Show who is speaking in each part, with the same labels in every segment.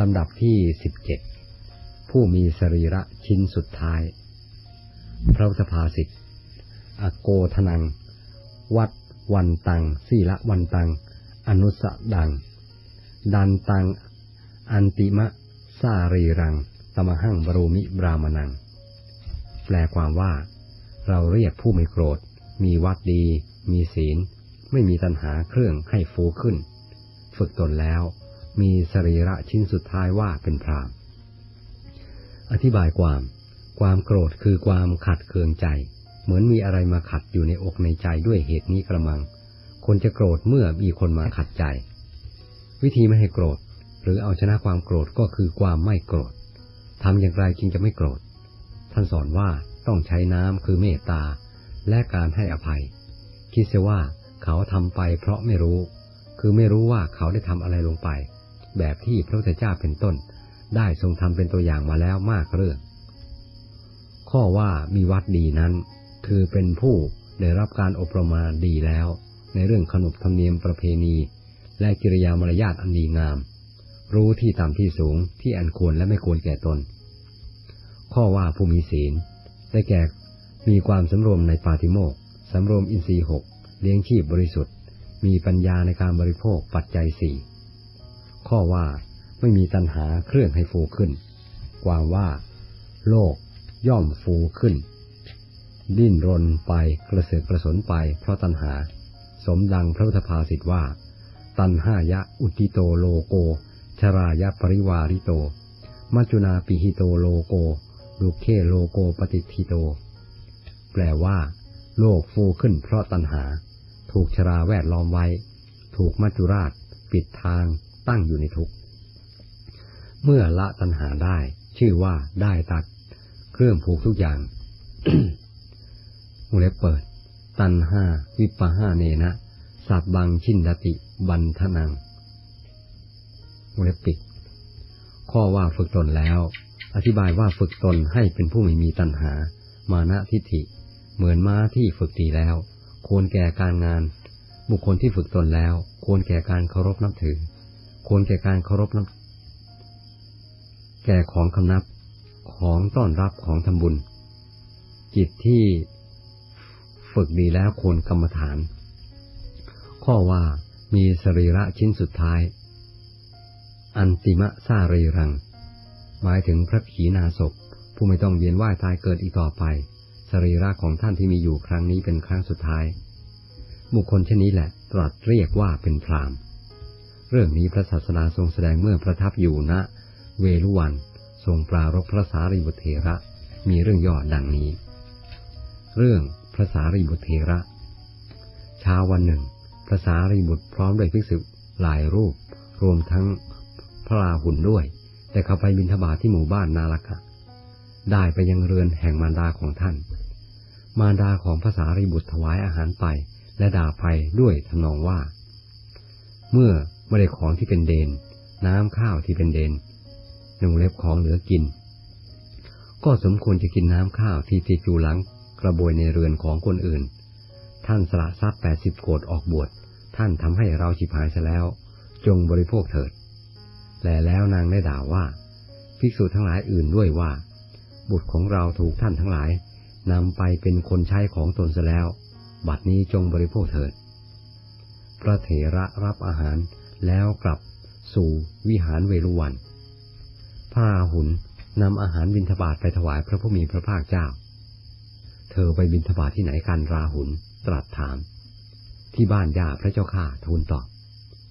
Speaker 1: ลำดับที่สิบเจ็ดผู้มีสรีระชิ้นสุดท้าย พระพุทธภาษิตอโกทนัง วัดวันตังสีละวันตัง อนุสดัง ดันตัง อันติมะสารีรัง ตมหังบรูมิบรามนัง แปลความว่า เราเรียกผู้ไม่โกรธ มีวัดดี มีศีล ไม่มีตัณหาเครื่องให้ฟูขึ้น ฝึกตนแล้ว มีสรีระชิ้นสุดท้ายว่าเป็นพรามอธิบายความ ความโกรธคือความขัดเคืองใจ เหมือนมีอะไรมาขัดอยู่ในอกในใจด้วยเหตุนี้กระมัง คนจะโกรธเมื่อมีคนมาขัดใจ วิธีไม่ให้โกรธ หรือเอาชนะความโกรธก็คือความไม่โกรธทำอย่างไรจึงจะไม่โกรธ ท่านสอนว่าต้องใช้น้ำคือเมตตา และการให้อภัย คิดเสียว่าเขาทำไปเพราะไม่รู้ คือไม่รู้ว่าเขาได้ทำอะไรลงไป แบบที่พระพุทธเจ้าเป็นต้น ได้ทรงทำเป็นตัวอย่างมาแล้วมากเรื่อง ข้อว่ามีวัดดีนั้น คือเป็นผู้ได้รับการอบรมมาดีแล้ว ในเรื่องขนบธรรมเนียมประเพณี และกิริยามารยาทอันดีงาม รู้ที่ต่ำที่สูงที่อันควรและไม่ควรแก่ตน ข้อว่าผู้มีศีลได้แก่มีความสำรวมในปาติโมกสำรวมอินทรีย์หกเลี้ยงชีพบริสุทธิ์ มีปัญญาในการบริโภคปัจจัยสี่ ข้อว่าไม่มีตัณหาเครื่องให้ฟูขึ้น ความว่า โลกย่อมฟูขึ้น ดิ้นรนไปกระเสือกกระสนไปเพราะตัณหา สมดังพระพุทธภาษิตว่า ตัณหายะอุติโตโลโก ชรายะปริวาริโต มัจจุนาปิหิโตโลโกดุเคโลโกปฏิทิโต แปลว่า โลกฟูขึ้นเพราะตัณหา ถูกชราแวดล้อมไว้ ถูกมัจจุราช ปิดทาง ตั้งอยู่ในทุกข์ เมื่อละตัณหาได้ ชื่อว่าได้ตัดเครื่องผูกทุกอย่างมุเล็บเปิด ตันห้าวิปห้าเนนะสัตบังชินดติ บันทนังมุเล็บปิด ข้อว่าฝึกตนแล้ว อธิบายว่าฝึกตนให้เป็นผู้ไม่มีตัณหา มานะทิฏฐิ เหมือนม้าที่ฝึกดีแล้ว ควรแก่การงาน บุคคลที่ฝึกตนแล้ว ควรแก่การเคารพนับถือ ควรแก่การเคารพนับ แก่ของคำนับของต้อนรับของทำบุญ จิตที่ฝึกดีแล้วควรกรรมฐาน ข้อว่ามีสรีระชิ้นสุดท้าย อันติมะซารีรัง หมายถึงพระขีณาศพ ผู้ไม่ต้องเวียนว่ายตายเกิดอีกต่อไป สรีระของท่านที่มีอยู่ครั้งนี้เป็นครั้งสุดท้าย บุคคลเช่นนี้แหละตรัสเรียกว่าเป็นพราม เรื่องนี้พระศาสดาทรงแสดงเมื่อประทับอยู่ณเวลุวัน ทรงปรารบพระสารีบุตรเถระ มีเรื่องย่อดังนี้ เรื่องพระสารีบุตรเถระ เช้าวันหนึ่ง พระสารีบุตรพร้อมด้วยภิกษุหลายรูป รวมทั้งพระราหุลด้วย แต่เขาไปบิณฑบาตทที่หมู่บ้านนาลกะได้ไปยังเรือนแห่งมารดาของท่าน มารดาของพระสารีบุตรถวายอาหารไปและด่าไปด้วยทำนองว่า เมื่อ ไม่ได้ของที่เป็นเดน น้ำข้าวที่เป็นเดนหนุ่งเล็บของเหลือกิน ก็สมควรจะกินน้ำข้าวที่ติดอยู่หลังกระบวยในเรือนของคนอื่น ท่านสละทรัพย์แปดสิบโกดออกบวช ท่านทำให้เราชิพายซะแล้ว จงบริโภคเถิด แลแล้วนางได้ด่าว่า ภิกษุทั้งหลายอื่นด้วยว่า บุตรของเราถูกท่านทั้งหลายนำไปเป็นคนใช้ของตนซะแล้ว บัดนี้จงบริโภคเถิด พระเถระรับอาหาร แล้วกลับสู่วิหารเวรุวันพระราหุลนำอาหารบิณฑบาตไปถวายพระผู้มีพระภาคเจ้า เธอไปบิณฑบาตที่ไหนกันราหุลตรัสถาม ที่บ้านย่าพระเจ้าข้าทูลตอบ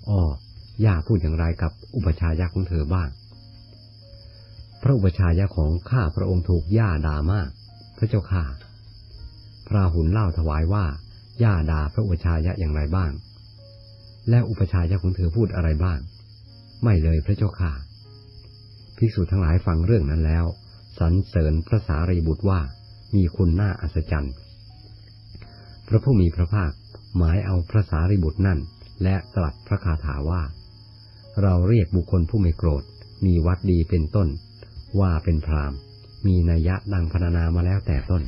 Speaker 1: อ้อย่าพูดอย่างไรกับอุปชายะของเธอบ้าง พระอุปชายะของข้าพระองค์ถูกย่าด่ามาก พระเจ้าข้าพระราหุลเล่าถวายว่าย่าด่าพระอุปชายะอย่างไรบ้าง และอุปชายะของเธอพูดอะไรบ้าง ไม่เลยพระเจ้าข้าภิกษุทั้งหลายฟังเรื่องนั้นแล้วสรรเสริญพระสารีบุตรว่ามีคุณน่าอัศจรรย์ พระผู้มีพระภาคหมายเอาพระสารีบุตรนั่น และตรัสพระคาถาว่า เราเรียกบุคคลผู้ไม่โกรธ มีวัดดีเป็นต้น ว่าเป็นพรามมีนัยยะดังพรรณนามาแล้วแต่ต้น